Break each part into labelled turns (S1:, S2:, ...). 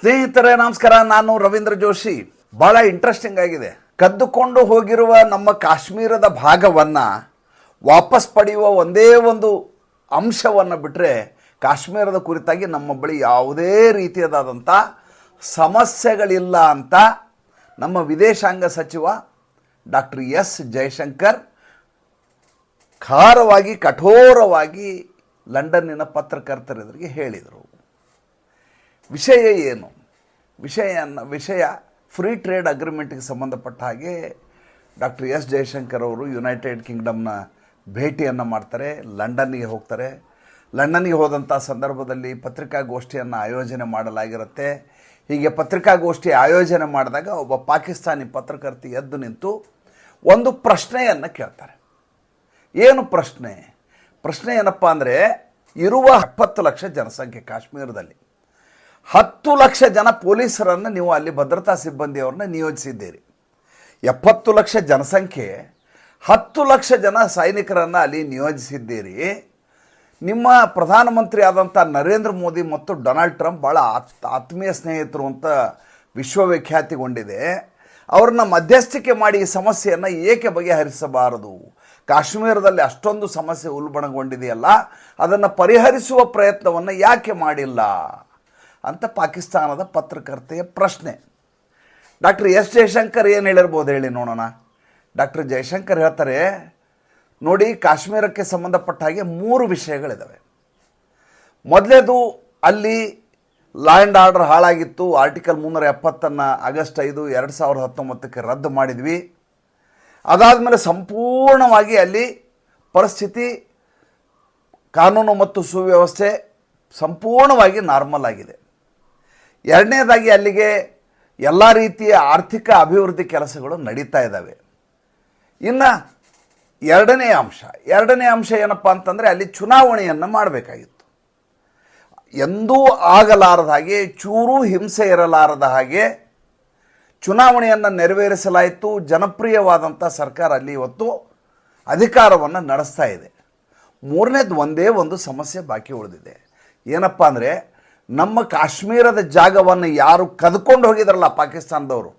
S1: ಸ್ನೇಹಿತರೆ, ನಮಸ್ಕಾರ. ನಾನು ರವೀಂದ್ರ ಜೋಶಿ. ಬಹಳ ಇಂಟ್ರೆಸ್ಟಿಂಗ್ ಆಗಿದೆ. ಕದ್ದುಕೊಂಡು ಹೋಗಿರುವ ನಮ್ಮ ಕಾಶ್ಮೀರದ ಭಾಗವನ್ನ ವಾಪಸ್ ಪಡೆಯುವ ಒಂದೇ ಒಂದು ಅಂಶವನ್ನು ಬಿಟ್ಟರೆ ಕಾಶ್ಮೀರದ ಕುರಿತಾಗಿ ನಮ್ಮ ಬಳಿ ಯಾವುದೇ ರೀತಿಯದಾದಂಥ ಸಮಸ್ಯೆಗಳಿಲ್ಲ ಅಂತ ನಮ್ಮ ವಿದೇಶಾಂಗ ಸಚಿವ ಡಾಕ್ಟರ್ ಎಸ್ ಜಯಶಂಕರ್ ಖಾರವಾಗಿ, ಕಠೋರವಾಗಿ ಲಂಡನ್ನಿನ ಪತ್ರಕರ್ತರೆದುರಿಗೆ ಹೇಳಿದರು. ವಿಷಯ ಏನು? ವಿಷಯ ವಿಷಯ ಫ್ರೀ ಟ್ರೇಡ್ ಅಗ್ರಿಮೆಂಟ್ಗೆ ಸಂಬಂಧಪಟ್ಟ ಹಾಗೆ ಡಾಕ್ಟರ್ ಎಸ್ ಜಯಶಂಕರ್ ಅವರು ಯುನೈಟೆಡ್ ಕಿಂಗ್ಡಮ್ನ ಭೇಟಿಯನ್ನು ಮಾಡ್ತಾರೆ, ಲಂಡನ್ನಿಗೆ ಹೋಗ್ತಾರೆ. ಲಂಡನ್ಗೆ ಹೋದಂಥ ಸಂದರ್ಭದಲ್ಲಿ ಪತ್ರಿಕಾಗೋಷ್ಠಿಯನ್ನು ಆಯೋಜನೆ ಮಾಡಲಾಗಿರುತ್ತೆ. ಹೀಗೆ ಪತ್ರಿಕಾಗೋಷ್ಠಿ ಆಯೋಜನೆ ಮಾಡಿದಾಗ ಒಬ್ಬ ಪಾಕಿಸ್ತಾನಿ ಪತ್ರಕರ್ತಿ ಎದ್ದು ನಿಂತು ಒಂದು ಪ್ರಶ್ನೆಯನ್ನು ಕೇಳ್ತಾರೆ. ಏನು ಪ್ರಶ್ನೆ? ಪ್ರಶ್ನೆ ಏನಪ್ಪ ಅಂದರೆ ಇರುವ ಎಪ್ಪತ್ತು ಲಕ್ಷ ಜನಸಂಖ್ಯೆ ಕಾಶ್ಮೀರದಲ್ಲಿ. ಹತ್ತು ಲಕ್ಷ ಜನ ಪೊಲೀಸರನ್ನು ನೀವು ಅಲ್ಲಿ ಭದ್ರತಾ ಸಿಬ್ಬಂದಿಯವ್ರನ್ನ ನಿಯೋಜಿಸಿದ್ದೀರಿ. ಎಪ್ಪತ್ತು ಲಕ್ಷ ಜನಸಂಖ್ಯೆ, ಹತ್ತು ಲಕ್ಷ ಜನ ಸೈನಿಕರನ್ನು ಅಲ್ಲಿ ನಿಯೋಜಿಸಿದ್ದೀರಿ. ನಿಮ್ಮ ಪ್ರಧಾನಮಂತ್ರಿ ಆದಂಥ ನರೇಂದ್ರ ಮೋದಿ ಮತ್ತು ಡೊನಾಲ್ಡ್ ಟ್ರಂಪ್ ಭಾಳ ಆತ್, ಆತ್ಮೀಯ ಸ್ನೇಹಿತರು ಅಂತ ವಿಶ್ವವಿಖ್ಯಾತಿಗೊಂಡಿದೆ. ಅವ್ರನ್ನ ಮಧ್ಯಸ್ಥಿಕೆ ಮಾಡಿ ಈ ಸಮಸ್ಯೆಯನ್ನು ಏಕೆ ಬಗೆಹರಿಸಬಾರದು? ಕಾಶ್ಮೀರದಲ್ಲಿ ಅಷ್ಟೊಂದು ಸಮಸ್ಯೆ ಉಲ್ಬಣಗೊಂಡಿದೆಯಲ್ಲ, ಅದನ್ನು ಪರಿಹರಿಸುವ ಪ್ರಯತ್ನವನ್ನು ಯಾಕೆ ಮಾಡಿಲ್ಲ? ಅಂತ ಪಾಕಿಸ್ತಾನದ ಪತ್ರಕರ್ತೆಯ ಪ್ರಶ್ನೆ. ಡಾಕ್ಟರ್ ಎಸ್ ಜಯಶಂಕರ್ ಏನು ಹೇಳಿರ್ಬೋದು ಹೇಳಿ ನೋಡೋಣ. ಡಾಕ್ಟರ್ ಜಯಶಂಕರ್ ಹೇಳ್ತಾರೆ, ನೋಡಿ ಕಾಶ್ಮೀರಕ್ಕೆ ಸಂಬಂಧಪಟ್ಟ ಹಾಗೆ ಮೂರು ವಿಷಯಗಳಿದ್ದಾವೆ ಮೊದಲೇದು ಅಲ್ಲಿ ಲಾ ಆ್ಯಂಡ್ ಆರ್ಡರ್ ಹಾಳಾಗಿತ್ತು. ಆರ್ಟಿಕಲ್ ಮುನ್ನೂರ ಎಪ್ಪತ್ತನ್ನು ಆಗಸ್ಟ್ ಐದು ಎರಡು ಸಾವಿರದ ಹತ್ತೊಂಬತ್ತಕ್ಕೆ ರದ್ದು ಮಾಡಿದ್ವಿ. ಅದಾದಮೇಲೆ ಸಂಪೂರ್ಣವಾಗಿ ಅಲ್ಲಿ ಪರಿಸ್ಥಿತಿ, ಕಾನೂನು ಮತ್ತು ಸುವ್ಯವಸ್ಥೆ ಸಂಪೂರ್ಣವಾಗಿ ನಾರ್ಮಲ್ ಆಗಿದೆ. ಎರಡನೇದಾಗಿ ಅಲ್ಲಿಗೆ ಎಲ್ಲ ರೀತಿಯ ಆರ್ಥಿಕ ಅಭಿವೃದ್ಧಿ ಕೆಲಸಗಳು ನಡೀತಾ ಇದ್ದಾವೆ. ಇನ್ನು ಎರಡನೇ ಅಂಶ ಎರಡನೇ ಅಂಶ ಏನಪ್ಪ ಅಂತಂದರೆ ಅಲ್ಲಿ ಚುನಾವಣೆಯನ್ನು ಮಾಡಬೇಕಾಗಿತ್ತು. ಎಂದೂ ಆಗಲಾರದ ಹಾಗೆ, ಚೂರೂ ಹಿಂಸೆ ಇರಲಾರದ ಹಾಗೆ ಚುನಾವಣೆಯನ್ನು ನೆರವೇರಿಸಲಾಯಿತು. ಜನಪ್ರಿಯವಾದಂಥ ಸರ್ಕಾರ ಅಲ್ಲಿ ಇವತ್ತು ಅಧಿಕಾರವನ್ನು ನಡೆಸ್ತಾ ಇದೆ. ಮೂರನೇದು ಒಂದೇ ಒಂದು ಸಮಸ್ಯೆ ಬಾಕಿ ಉಳಿದಿದೆ. ಏನಪ್ಪ ಅಂದರೆ ನಮ್ಮ ಕಾಶ್ಮೀರದ ಜಾಗವನ್ನು ಯಾರು ಕದ್ಕೊಂಡು ಹೋಗಿದ್ರಲ್ಲ ಪಾಕಿಸ್ತಾನದವರು,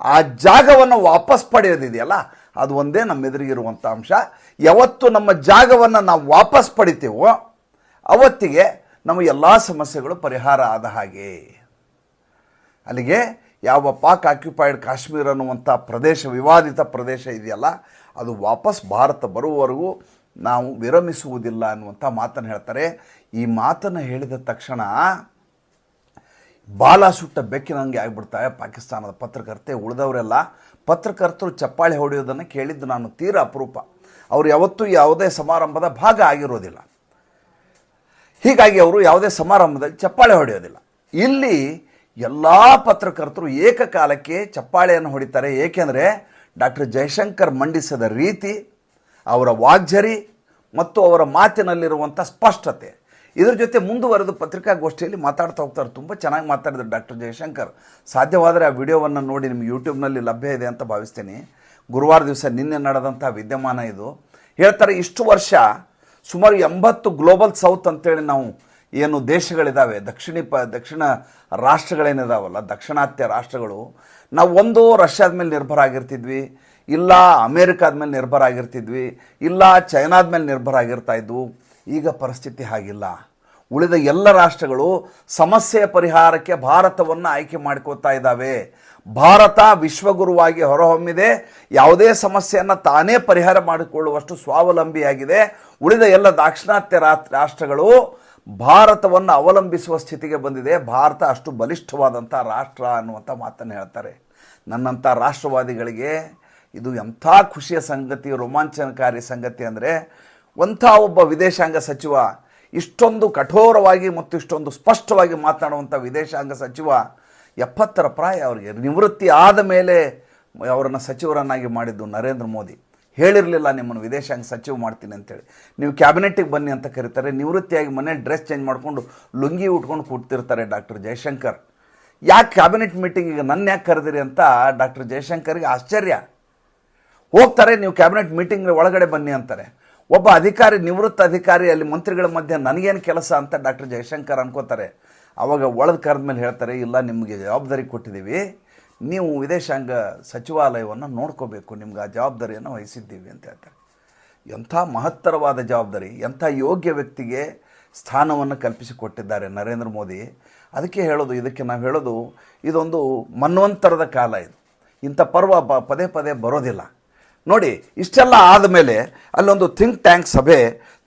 S1: ಆ ಜಾಗವನ್ನು ವಾಪಸ್ ಪಡೆಯೋದಿದೆಯಲ್ಲ, ಅದು ಒಂದೇ ನಮ್ಮ ಎದುರಿಗಿರುವಂಥ ಅಂಶ. ಯಾವತ್ತು ನಮ್ಮ ಜಾಗವನ್ನು ನಾವು ವಾಪಸ್ ಪಡಿತೀವೋ, ಅವತ್ತಿಗೆ ನಮ್ಮ ಎಲ್ಲ ಸಮಸ್ಯೆಗಳು ಪರಿಹಾರ ಆದ ಹಾಗೆ. ಅಲ್ಲಿಗೆ ಯಾವ ಪಾಕ್ ಆಕ್ಯುಪೈಡ್ ಕಾಶ್ಮೀರ ಅನ್ನುವಂಥ ಪ್ರದೇಶ, ವಿವಾದಿತ ಪ್ರದೇಶ ಇದೆಯಲ್ಲ, ಅದು ವಾಪಸ್ ಭಾರತ ಬರುವವರೆಗೂ ನಾವು ವಿರಮಿಸುವುದಿಲ್ಲ ಅನ್ನುವಂಥ ಮಾತನ್ನು ಹೇಳ್ತಾರೆ. ಈ ಮಾತನ್ನು ಹೇಳಿದ ತಕ್ಷಣ ಬಾಲ ಸುಟ್ಟ ಬೆಕ್ಕಿನಂಗೆ ಆಗಿಬಿಡ್ತಾರೆ ಪಾಕಿಸ್ತಾನದ ಪತ್ರಕರ್ತೆ, ಉಳಿದವರೆಲ್ಲ ಪತ್ರಕರ್ತರು ಚಪ್ಪಾಳೆ ಹೊಡೆಯೋದನ್ನು ಕೇಳಿದ್ದು ನಾನು ತೀರ ಅಪರೂಪ. ಅವರು ಯಾವತ್ತೂ ಯಾವುದೇ ಸಮಾರಂಭದ ಭಾಗ ಆಗಿರೋದಿಲ್ಲ. ಹೀಗಾಗಿ ಅವರು ಯಾವುದೇ ಸಮಾರಂಭದಲ್ಲಿ ಚಪ್ಪಾಳೆ ಹೊಡೆಯೋದಿಲ್ಲ. ಇಲ್ಲಿ ಎಲ್ಲ ಪತ್ರಕರ್ತರು ಏಕಕಾಲಕ್ಕೆ ಚಪ್ಪಾಳೆಯನ್ನು ಹೊಡಿತಾರೆ. ಏಕೆಂದರೆ ಡಾಕ್ಟರ್ ಜಯಶಂಕರ್ ಮಂಡಿಸಿದ ರೀತಿ, ಅವರ ವಾಗ್ಝರಿ ಮತ್ತು ಅವರ ಮಾತಿನಲ್ಲಿರುವಂಥ ಸ್ಪಷ್ಟತೆ. ಇದ್ರ ಜೊತೆ ಮುಂದುವರೆದು ಪತ್ರಿಕಾಗೋಷ್ಠಿಯಲ್ಲಿ ಮಾತಾಡ್ತಾ ಹೋಗ್ತಾರೆ ತುಂಬ ಚೆನ್ನಾಗಿ ಮಾತಾಡಿದ್ರು ಡಾಕ್ಟರ್ ಜಯಶಂಕರ್. ಸಾಧ್ಯವಾದರೆ ಆ ವಿಡಿಯೋವನ್ನು ನೋಡಿ ನಿಮ್ಮ ಯೂಟ್ಯೂಬ್ನಲ್ಲಿ ಲಭ್ಯ ಇದೆ ಅಂತ ಭಾವಿಸ್ತೀನಿ. ಗುರುವಾರ ದಿವಸ ನಿನ್ನೆ ನಡೆದಂಥ ವಿದ್ಯಮಾನ ಇದು. ಹೇಳ್ತಾರೆ, ಇಷ್ಟು ವರ್ಷ ಸುಮಾರು ಎಂಬತ್ತು ಗ್ಲೋಬಲ್ ಸೌತ್ ಅಂತೇಳಿ ನಾವು ಏನು ದೇಶಗಳಿದ್ದಾವೆ ದಕ್ಷಿಣಿ ಪ, ದಕ್ಷಿಣ ರಾಷ್ಟ್ರಗಳೇನಿದಾವಲ್ಲ, ದಕ್ಷಿಣಾತ್ಯ ರಾಷ್ಟ್ರಗಳು. ನಾವು ಒಂದು ರಷ್ಯಾದ ಮೇಲೆ ನಿರ್ಭರ ಆಗಿರ್ತಿದ್ವಿ, ಇಲ್ಲ ಅಮೇರಿಕಾದ ಮೇಲೆ ನಿರ್ಭರ ಆಗಿರ್ತಿದ್ವಿ, ಇಲ್ಲ ಚೈನಾದ ಮೇಲೆ ನಿರ್ಭರ ಆಗಿರ್ತಾ ಇದ್ವು. ಈಗ ಪರಿಸ್ಥಿತಿ ಹಾಗಿಲ್ಲ. ಉಳಿದ ಎಲ್ಲ ರಾಷ್ಟ್ರಗಳು ಸಮಸ್ಯೆಯ ಪರಿಹಾರಕ್ಕೆ ಭಾರತವನ್ನು ಆಯ್ಕೆ ಮಾಡ್ಕೋತಾ ಇದ್ದಾವೆ. ಭಾರತ ವಿಶ್ವಗುರುವಾಗಿ ಹೊರಹೊಮ್ಮಿದೆ. ಯಾವುದೇ ಸಮಸ್ಯೆಯನ್ನು ತಾನೇ ಪರಿಹಾರ ಮಾಡಿಕೊಳ್ಳುವಷ್ಟು ಸ್ವಾವಲಂಬಿಯಾಗಿದೆ. ಉಳಿದ ಎಲ್ಲ ದಾಕ್ಷಿಣಾತ್ಯ ರಾಷ್ಟ್ರಗಳು ಭಾರತವನ್ನು ಅವಲಂಬಿಸುವ ಸ್ಥಿತಿಗೆ ಬಂದಿದೆ. ಭಾರತ ಅಷ್ಟು ಬಲಿಷ್ಠವಾದಂಥ ರಾಷ್ಟ್ರ ಅನ್ನುವಂಥ ಮಾತನ್ನು ಹೇಳ್ತಾರೆ. ನನ್ನಂಥ ರಾಷ್ಟ್ರವಾದಿಗಳಿಗೆ ಇದು ಎಂಥ ಖುಷಿಯ ಸಂಗತಿ, ರೋಮಾಂಚನಕಾರಿ ಸಂಗತಿ ಅಂದರೆ ಒಂಥ ಒಬ್ಬ ವಿದೇಶಾಂಗ ಸಚಿವ, ಇಷ್ಟೊಂದು ಕಠೋರವಾಗಿ ಮತ್ತು ಇಷ್ಟೊಂದು ಸ್ಪಷ್ಟವಾಗಿ ಮಾತನಾಡುವಂಥ ವಿದೇಶಾಂಗ ಸಚಿವ, ಎಪ್ಪತ್ತರ ಪ್ರಾಯ ಅವರಿಗೆ, ನಿವೃತ್ತಿ ಆದ ಮೇಲೆ ಅವರನ್ನು ಸಚಿವರನ್ನಾಗಿ ಮಾಡಿದ್ದು ನರೇಂದ್ರ ಮೋದಿ. ಹೇಳಿರಲಿಲ್ಲ, ನಿಮ್ಮನ್ನು ವಿದೇಶಾಂಗ ಸಚಿವ ಮಾಡ್ತೀನಿ ಅಂತೇಳಿ. ನೀವು ಕ್ಯಾಬಿನೆಟ್ಟಿಗೆ ಬನ್ನಿ ಅಂತ ಕರೀತಾರೆ, ನಿವೃತ್ತಿಯಾಗಿ ಮನೆ ಡ್ರೆಸ್ ಚೇಂಜ್ ಮಾಡಿಕೊಂಡು ಲುಂಗಿ ಉಟ್ಕೊಂಡು ಕೂಡ್ತಿರ್ತಾರೆ ಡಾಕ್ಟರ್ ಜಯಶಂಕರ್ ಯಾಕೆ ಕ್ಯಾಬಿನೆಟ್ ಮೀಟಿಂಗಿಗೆ ನನ್ನ ಯಾಕೆ ಕರೆದಿರಿ ಅಂತ ಡಾಕ್ಟರ್ ಜಯಶಂಕರ್ಗೆ ಆಶ್ಚರ್ಯ. ಹೋಗ್ತಾರೆ, ನೀವು ಕ್ಯಾಬಿನೆಟ್ ಮೀಟಿಂಗ್ ಒಳಗಡೆ ಬನ್ನಿ ಅಂತಾರೆ. ಒಬ್ಬ ಅಧಿಕಾರಿ, ನಿವೃತ್ತ ಅಧಿಕಾರಿ ಅಲ್ಲಿ ಮಂತ್ರಿಗಳ ಮಧ್ಯೆ ನನಗೇನು ಕೆಲಸ ಅಂತ ಡಾಕ್ಟರ್ ಜಯಶಂಕರ್ ಅನ್ಕೋತಾರೆ. ಅವಾಗ ಒಳಗೆ ಕರೆದ ಮೇಲೆ ಹೇಳ್ತಾರೆ, ಇಲ್ಲ ನಿಮಗೆ ಜವಾಬ್ದಾರಿ ಕೊಟ್ಟಿದ್ದೀವಿ. ನೀವು ವಿದೇಶಾಂಗ ಸಚಿವಾಲಯವನ್ನು ನೋಡ್ಕೋಬೇಕು, ನಿಮ್ಗೆ ಆ ಜವಾಬ್ದಾರಿಯನ್ನು ವಹಿಸಿದ್ದೀವಿ ಅಂತ ಹೇಳ್ತಾರೆ. ಎಂಥ ಮಹತ್ತರವಾದ ಜವಾಬ್ದಾರಿ, ಎಂಥ ಯೋಗ್ಯ ವ್ಯಕ್ತಿಗೆ ಸ್ಥಾನವನ್ನು ಕಲ್ಪಿಸಿಕೊಟ್ಟಿದ್ದಾರೆ ನರೇಂದ್ರ ಮೋದಿ. ಅದಕ್ಕೆ ಹೇಳೋದು, ಇದಕ್ಕೆ ನಾವು ಹೇಳೋದು, ಇದೊಂದು ಮನ್ವಂತರದ ಕಾಲ ಇದು. ಇಂಥ ಪರ್ವ ಪದೇ ಪದೇ ಬರೋದಿಲ್ಲ. ನೋಡಿ, ಇಷ್ಟೆಲ್ಲ ಆದಮೇಲೆ ಅಲ್ಲೊಂದು ಥಿಂಕ್ ಟ್ಯಾಂಕ್ ಸಭೆ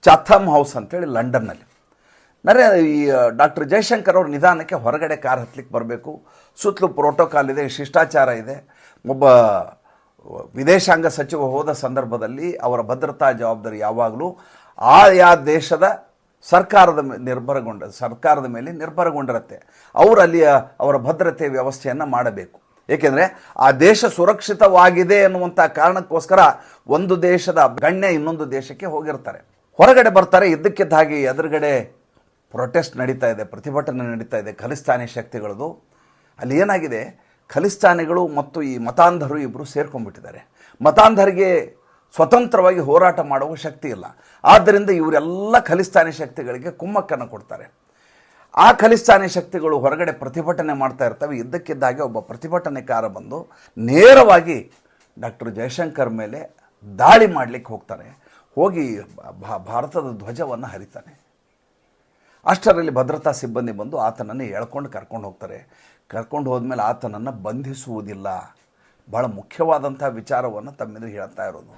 S1: ಚಾಥಮ್ ಹೌಸ್ ಅಂತೇಳಿ ಲಂಡನ್ನಲ್ಲಿ. ನರೇ ಈ ಡಾಕ್ಟರ್ ಜಯಶಂಕರ್ ಅವ್ರ ನಿಧಾನಕ್ಕೆ ಹೊರಗಡೆ ಕಾರ್ ಹತ್ಲಿಕ್ಕೆ ಬರಬೇಕು. ಸುತ್ತಲೂ ಪ್ರೋಟೋಕಾಲ್ ಇದೆ, ಶಿಷ್ಟಾಚಾರ ಇದೆ. ಒಬ್ಬ ವಿದೇಶಾಂಗ ಸಚಿವ ಹೋದ ಸಂದರ್ಭದಲ್ಲಿ ಅವರ ಭದ್ರತಾ ಜವಾಬ್ದಾರಿ ಯಾವಾಗಲೂ ಆಯಾ ದೇಶದ ಸರ್ಕಾರದ ನಿರ್ಭರಗೊಂಡ, ಸರ್ಕಾರದ ಮೇಲೆ ನಿರ್ಭರಗೊಂಡಿರುತ್ತೆ. ಅವರು ಅಲ್ಲಿಯ ಅವರ ಭದ್ರತೆ ವ್ಯವಸ್ಥೆಯನ್ನು ಮಾಡಬೇಕು. ಏಕೆಂದರೆ ಆ ದೇಶ ಸುರಕ್ಷಿತವಾಗಿದೆ ಎನ್ನುವಂಥ ಕಾರಣಕ್ಕೋಸ್ಕರ ಒಂದು ದೇಶದ ಗಣ್ಯ ಇನ್ನೊಂದು ದೇಶಕ್ಕೆ ಹೋಗಿರ್ತಾರೆ. ಹೊರಗಡೆ ಬರ್ತಾರೆ, ಇದ್ದಕ್ಕಿದ್ದ ಹಾಗೆ ಎದುರುಗಡೆ ಪ್ರೊಟೆಸ್ಟ್ ನಡೀತಾ ಇದೆ, ಪ್ರತಿಭಟನೆ ನಡೀತಾ ಇದೆ ಖಲಿಸ್ತಾನಿ ಶಕ್ತಿಗಳದು. ಅಲ್ಲಿ ಏನಾಗಿದೆ? ಖಲಿಸ್ತಾನಿಗಳು ಮತ್ತು ಈ ಮತಾಂಧರು ಇಬ್ಬರು ಸೇರ್ಕೊಂಡ್ಬಿಟ್ಟಿದ್ದಾರೆ. ಮತಾಂಧರಿಗೆ ಸ್ವತಂತ್ರವಾಗಿ ಹೋರಾಟ ಮಾಡುವ ಶಕ್ತಿ ಇಲ್ಲ. ಆದ್ದರಿಂದ ಇವರೆಲ್ಲ ಖಲಿಸ್ತಾನಿ ಶಕ್ತಿಗಳಿಗೆ ಕುಮ್ಮಕ್ಕನ್ನು ಕೊಡ್ತಾರೆ. ಆ ಖಲಿಸ್ತಾನಿ ಶಕ್ತಿಗಳು ಹೊರಗಡೆ ಪ್ರತಿಭಟನೆ ಮಾಡ್ತಾ ಇರ್ತವೆ. ಇದ್ದಕ್ಕಿದ್ದಾಗೆ ಒಬ್ಬ ಪ್ರತಿಭಟನೆಕಾರ ಬಂದು ನೇರವಾಗಿ ಡಾಕ್ಟರ್ ಜಯಶಂಕರ್ ಮೇಲೆ ದಾಳಿ ಮಾಡಲಿಕ್ಕೆ ಹೋಗ್ತಾನೆ ಹೋಗಿ ಭಾರತದ ಧ್ವಜವನ್ನು ಹರಿತಾನೆ. ಅಷ್ಟರಲ್ಲಿ ಭದ್ರತಾ ಸಿಬ್ಬಂದಿ ಬಂದು ಆತನನ್ನು ಎಳ್ಕೊಂಡು ಕರ್ಕೊಂಡು ಹೋಗ್ತಾರೆ. ಕರ್ಕೊಂಡು ಹೋದ್ಮೇಲೆ ಆತನನ್ನು ಬಂಧಿಸುವುದಿಲ್ಲ. ಭಾಳ ಮುಖ್ಯವಾದಂಥ ವಿಚಾರವನ್ನು ತಮ್ಮಿಂದ ಹೇಳ್ತಾ ಇರೋದು.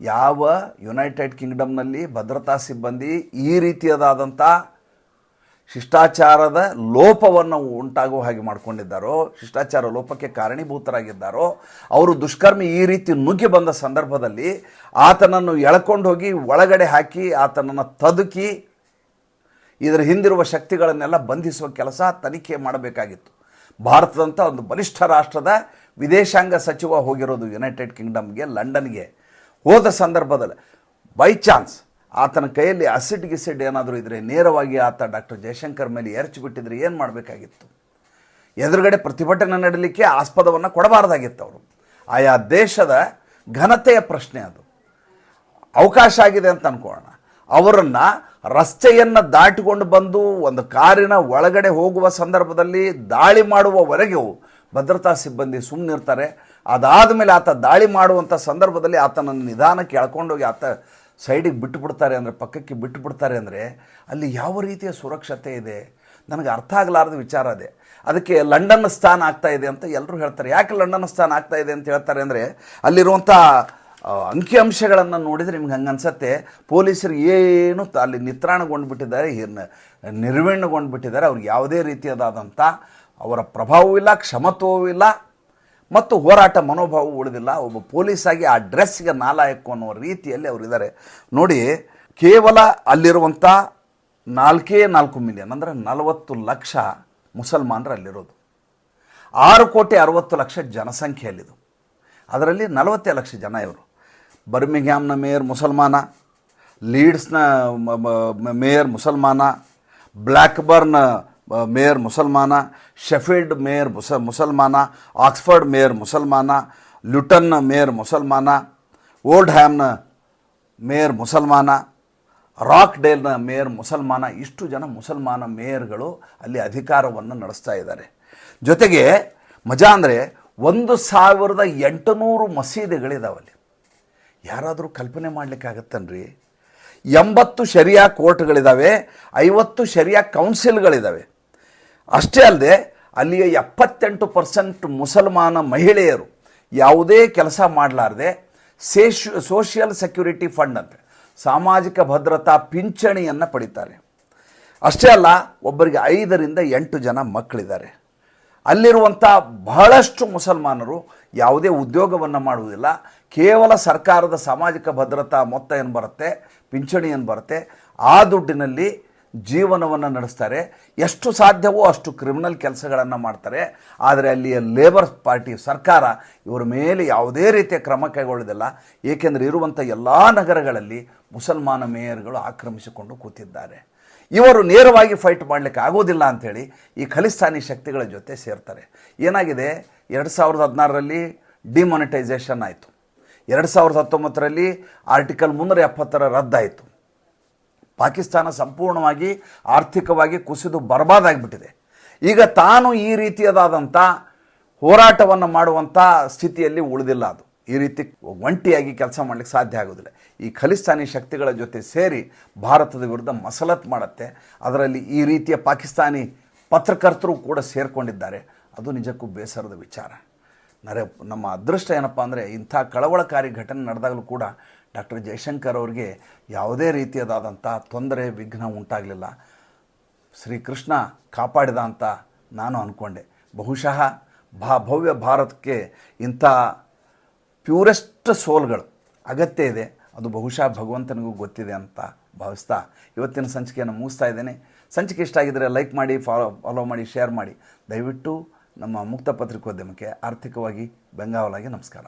S1: ಯಾವ ಯುನೈಟೆಡ್ ಕಿಂಗ್ಡಮ್ನಲ್ಲಿ ಭದ್ರತಾ ಸಿಬ್ಬಂದಿ ಈ ರೀತಿಯದಾದಂಥ ಶಿಷ್ಟಾಚಾರದ ಲೋಪವನ್ನು ಉಂಟಾಗುವ ಹಾಗೆ ಮಾಡಿಕೊಂಡಿದ್ದಾರೋ, ಶಿಷ್ಟಾಚಾರ ಲೋಪಕ್ಕೆ ಕಾರಣೀಭೂತರಾಗಿದ್ದಾರೋ, ಅವರು ದುಷ್ಕರ್ಮಿ ಈ ರೀತಿ ನುಗ್ಗಿ ಬಂದ ಸಂದರ್ಭದಲ್ಲಿ ಆತನನ್ನು ಎಳ್ಕೊಂಡು ಹೋಗಿ ಒಳಗಡೆ ಹಾಕಿ ಆತನನ್ನು ತದುಕಿ ಇದರ ಹಿಂದಿರುವ ಶಕ್ತಿಗಳನ್ನೆಲ್ಲ ಬಂಧಿಸುವ ಕೆಲಸ ತನಿಖೆ ಮಾಡಬೇಕಾಗಿತ್ತು. ಭಾರತದಂಥ ಒಂದು ಬಲಿಷ್ಠ ರಾಷ್ಟ್ರದ ವಿದೇಶಾಂಗ ಸಚಿವ ಹೋಗಿರೋದು ಯುನೈಟೆಡ್ ಕಿಂಗ್ಡಮ್ಗೆ ಲಂಡನ್ಗೆ ಹೋದ ಸಂದರ್ಭದಲ್ಲಿ ಬೈ ಚಾನ್ಸ್ ಆತನ ಕೈಯಲ್ಲಿ ಅಸಿಡ್ ಗಿಸಿಡ್ ಏನಾದರೂ ಇದ್ದರೆ ನೇರವಾಗಿ ಆತ ಡಾಕ್ಟರ್ ಜಯಶಂಕರ್ ಮೇಲೆ ಎರಚಿ ಬಿಟ್ಟಿದ್ರೆ ಏನು ಮಾಡಬೇಕಾಗಿತ್ತು? ಎದುರುಗಡೆ ಪ್ರತಿಭಟನೆ ನಡೀಲಿಕ್ಕೆ ಆಸ್ಪದವನ್ನು ಕೊಡಬಾರ್ದಾಗಿತ್ತು ಅವರು. ಆಯಾ ದೇಶದ ಘನತೆಯ ಪ್ರಶ್ನೆ ಅದು. ಅವಕಾಶ ಆಗಿದೆ ಅಂತ ಅನ್ಕೋಣ ಅವರನ್ನು ರಸ್ತೆಯನ್ನು ದಾಟಿಕೊಂಡು ಬಂದು ಒಂದು ಕಾರಿನ ಒಳಗಡೆ ಹೋಗುವ ಸಂದರ್ಭದಲ್ಲಿ ದಾಳಿ ಮಾಡುವವರೆಗೂ ಭದ್ರತಾ ಸಿಬ್ಬಂದಿ ಸುಮ್ಮನಿರ್ತಾರೆ ಅದಾದ ಮೇಲೆ ಆತ ದಾಳಿ ಮಾಡುವಂಥ ಸಂದರ್ಭದಲ್ಲಿ ಆತನನ್ನು ನಿಧಾನಕ್ಕೆ ಎಳ್ಕೊಂಡೋಗಿ ಆತ ಸೈಡಿಗೆ ಬಿಟ್ಟುಬಿಡ್ತಾರೆ ಅಂದರೆ, ಪಕ್ಕಕ್ಕೆ ಬಿಟ್ಟುಬಿಡ್ತಾರೆ ಅಂದರೆ, ಅಲ್ಲಿ ಯಾವ ರೀತಿಯ ಸುರಕ್ಷತೆ ಇದೆ? ನನಗೆ ಅರ್ಥ ಆಗಲಾರದ ವಿಚಾರ ಅದೇ. ಅದಕ್ಕೆ ಲಂಡನ್ ಸ್ಥಾನ ಆಗ್ತಾ ಇದೆ ಅಂತ ಎಲ್ಲರೂ ಹೇಳ್ತಾರೆ. ಯಾಕೆ ಲಂಡನ್ ಸ್ಥಾನ ಆಗ್ತಾ ಇದೆ ಅಂತ ಹೇಳ್ತಾರೆ ಅಂದರೆ, ಅಲ್ಲಿರುವಂಥ ಅಂಕಿಅಂಶಗಳನ್ನು ನೋಡಿದರೆ ನಿಮ್ಗೆ ಹಂಗೆ ಅನ್ಸತ್ತೆ. ಪೊಲೀಸರು ಏನು ಅಲ್ಲಿ ನಿತ್ರಾಣಗೊಂಡು ಬಿಟ್ಟಿದ್ದಾರೆ ನಿರ್ವೀಣಗೊಂಡು ಬಿಟ್ಟಿದ್ದಾರೆ ಅವ್ರಿಗೆ ಯಾವುದೇ ರೀತಿಯಾದಂಥ ಅವರ ಪ್ರಭಾವವೂ ಇಲ್ಲ, ಕ್ಷಮತ್ವವೂ ಇಲ್ಲ. ಮತ್ತು ಹೋರಾಟ ಮನೋಭಾವ ಉಳಿದಿಲ್ಲ. ಒಬ್ಬ ಪೊಲೀಸಾಗಿ ಆ ಡ್ರೆಸ್ಗೆ ನಾಲಾಯಕು ಅನ್ನುವ ರೀತಿಯಲ್ಲಿ ಅವರಿದ್ದಾರೆ ನೋಡಿ, ಕೇವಲ ಅಲ್ಲಿರುವಂಥ ನಾಲ್ಕೇ ನಾಲ್ಕು ಮಿಲಿಯನ್, ಅಂದರೆ ನಲವತ್ತು ಲಕ್ಷ ಮುಸಲ್ಮಾನರು ಅಲ್ಲಿರೋದು. ಆರು ಕೋಟಿ ಅರವತ್ತು ಲಕ್ಷ ಜನಸಂಖ್ಯೆಯಲ್ಲಿದು ಅದರಲ್ಲಿ ನಲವತ್ತೇ ಲಕ್ಷ ಜನ ಇವರು. ಬರ್ಮಿಗ್ಯಾಮ್ನ ಮೇಯರ್ ಮುಸಲ್ಮಾನ, ಲೀಡ್ಸ್ನ ಮೇಯರ್ ಮುಸಲ್ಮಾನ, ಬ್ಲ್ಯಾಕ್ಬರ್ನ್ ಮೇಯರ್ ಮುಸಲ್ಮಾನ ಶೆಫೀಲ್ಡ್ ಮೇಯರ್ ಮುಸ, ಮುಸಲ್ಮಾನ, ಆಕ್ಸ್ಫರ್ಡ್ ಮೇಯರ್ ಮುಸಲ್ಮಾನ ಲ್ಯುಟನ್ನ ಮೇಯರ್ ಮುಸಲ್ಮಾನ ಓಲ್ಡ್ ಹ್ಯಾಮ್ನ ಮೇಯರ್ ಮುಸಲ್ಮಾನ ರಾಕ್ ಡೇಲ್ನ ಮೇಯರ್ ಮುಸಲ್ಮಾನ, ಇಷ್ಟು ಜನ ಮುಸಲ್ಮಾನ ಮೇಯರ್ಗಳು ಅಲ್ಲಿ ಅಧಿಕಾರವನ್ನು ನಡೆಸ್ತಾ ಇದ್ದಾರೆ. ಜೊತೆಗೆ ಮಜಾ ಅಂದರೆ ಒಂದು ಸಾವಿರದ ಎಂಟುನೂರು ಮಸೀದಿಗಳಿದಾವಲ್ಲಿ ಯಾರಾದರೂ ಕಲ್ಪನೆ ಮಾಡಲಿಕ್ಕಾಗತ್ತನ್ರಿ? ಎಂಬತ್ತು ಶರಿಯಾ ಕೋರ್ಟ್ಗಳಿದ್ದಾವೆ ಐವತ್ತು ಶರಿಯಾ ಕೌನ್ಸಿಲ್ಗಳಿದ್ದಾವೆ ಅಷ್ಟೇ ಅಲ್ಲದೆ ಅಲ್ಲಿಯ ಎಪ್ಪತ್ತೆಂಟು ಪರ್ಸೆಂಟ್ ಮುಸಲ್ಮಾನ ಮಹಿಳೆಯರು ಯಾವುದೇ ಕೆಲಸ ಮಾಡಲಾರ್ದೆ ಸೇಶ್, ಸೋಷಿಯಲ್ ಸೆಕ್ಯೂರಿಟಿ ಫಂಡ್ ಅಂತ, ಸಾಮಾಜಿಕ ಭದ್ರತಾ ಪಿಂಚಣಿಯನ್ನು ಪಡಿತಾರೆ. ಅಷ್ಟೇ ಅಲ್ಲ, ಒಬ್ಬರಿಗೆ ಐದರಿಂದ ಎಂಟು ಜನ ಮಕ್ಕಳಿದ್ದಾರೆ. ಅಲ್ಲಿರುವಂಥ ಬಹಳಷ್ಟು ಮುಸಲ್ಮಾನರು ಯಾವುದೇ ಉದ್ಯೋಗವನ್ನು ಮಾಡುವುದಿಲ್ಲ, ಕೇವಲ ಸರ್ಕಾರದ ಸಾಮಾಜಿಕ ಭದ್ರತಾ ಮೊತ್ತ ಏನು ಬರುತ್ತೆ, ಪಿಂಚಣಿ ಏನು ಬರುತ್ತೆ, ಆ ದುಡ್ಡಿನಲ್ಲಿ ಜೀವನವನ್ನು ನಡೆಸ್ತಾರೆ. ಎಷ್ಟು ಸಾಧ್ಯವೋ ಅಷ್ಟು ಕ್ರಿಮಿನಲ್ ಕೆಲಸಗಳನ್ನು ಮಾಡ್ತಾರೆ. ಆದರೆ ಅಲ್ಲಿಯ ಲೇಬರ್ ಪಾರ್ಟಿ ಸರ್ಕಾರ ಇವರ ಮೇಲೆ ಯಾವುದೇ ರೀತಿಯ ಕ್ರಮ ಕೈಗೊಳ್ಳೋದಿಲ್ಲ. ಏಕೆಂದರೆ ಇರುವಂಥ ಎಲ್ಲ ನಗರಗಳಲ್ಲಿ ಮುಸಲ್ಮಾನ ಮೇಯರ್ಗಳು ಆಕ್ರಮಿಸಿಕೊಂಡು ಕೂತಿದ್ದಾರೆ. ಇವರು ನೇರವಾಗಿ ಫೈಟ್ ಮಾಡಲಿಕ್ಕೆ ಆಗೋದಿಲ್ಲ ಅಂಥೇಳಿ ಈ ಖಲಿಸ್ತಾನಿ ಶಕ್ತಿಗಳ ಜೊತೆ ಸೇರ್ತಾರೆ. ಏನಾಗಿದೆ? ಎರಡು ಸಾವಿರದ ಹದಿನಾರರಲ್ಲಿ ಡಿಮಾನಿಟೈಸೇಷನ್ ಆಯಿತು. ಎರಡು ಸಾವಿರದ ಹತ್ತೊಂಬತ್ತರಲ್ಲಿ ಆರ್ಟಿಕಲ್ ಮುನ್ನೂರ ಎಪ್ಪತ್ತರ ರದ್ದಾಯಿತು. ಪಾಕಿಸ್ತಾನ ಸಂಪೂರ್ಣವಾಗಿ ಆರ್ಥಿಕವಾಗಿ ಕುಸಿದು ಬರ್ಬಾದಾಗಿಬಿಟ್ಟಿದೆ. ಈಗ ತಾನು ಈ ರೀತಿಯದಾದಂಥ ಹೋರಾಟವನ್ನು ಮಾಡುವಂಥ ಸ್ಥಿತಿಯಲ್ಲಿ ಉಳಿದಿಲ್ಲ ಅದು. ಈ ರೀತಿ ಒಂಟಿಯಾಗಿ ಕೆಲಸ ಮಾಡಲಿಕ್ಕೆ ಸಾಧ್ಯ ಆಗೋದಿಲ್ಲ. ಈ ಖಲಿಸ್ತಾನಿ ಶಕ್ತಿಗಳ ಜೊತೆ ಸೇರಿ ಭಾರತದ ವಿರುದ್ಧ ಮಸಲತ್ ಮಾಡುತ್ತೆ. ಅದರಲ್ಲಿ ಈ ರೀತಿಯ ಪಾಕಿಸ್ತಾನಿ ಪತ್ರಕರ್ತರು ಕೂಡ ಸೇರಿಕೊಂಡಿದ್ದಾರೆ. ಅದು ನಿಜಕ್ಕೂ ಬೇಸರದ ವಿಚಾರ. ನರೆ, ನಮ್ಮ ಅದೃಷ್ಟ ಏನಪ್ಪ ಅಂದರೆ ಇಂಥ ಕಳವಳಕಾರಿ ಘಟನೆ ನಡೆದಾಗಲೂ ಕೂಡ ಡಾಕ್ಟರ್ ಜಯಶಂಕರ್ ಅವರಿಗೆ ಯಾವುದೇ ರೀತಿಯದಾದಂಥ ತೊಂದರೆ, ವಿಘ್ನ ಉಂಟಾಗಲಿಲ್ಲ. ಶ್ರೀಕೃಷ್ಣ ಕಾಪಾಡಿದ ಅಂತ ನಾನು ಅಂದ್ಕೊಂಡೆ ಬಹುಶಃ ಭಾ, ಭವ್ಯ ಭಾರತಕ್ಕೆ ಇಂಥ ಪ್ಯೂರೆಸ್ಟ್ ಸೋಲ್ಗಳು ಅಗತ್ಯ ಇದೆ. ಅದು ಬಹುಶಃ ಭಗವಂತನಿಗೂ ಗೊತ್ತಿದೆ ಅಂತ ಭಾವಿಸ್ತಾ ಇವತ್ತಿನ ಸಂಚಿಕೆಯನ್ನು ಮುಗಿಸ್ತಾ ಇದ್ದೇನೆ. ಸಂಚಿಕೆ ಇಷ್ಟ ಆಗಿದ್ದರೆ ಲೈಕ್ ಮಾಡಿ, ಫಾಲೋ ಫಾಲೋ ಮಾಡಿ, ಶೇರ್ ಮಾಡಿ. ದಯವಿಟ್ಟು ನಮ್ಮ ಮುಕ್ತ ಪತ್ರಿಕೋದ್ಯಮಕ್ಕೆ ಆರ್ಥಿಕವಾಗಿ ಬೆಂಗಾವಲಾಗಿ ನಮಸ್ಕಾರ.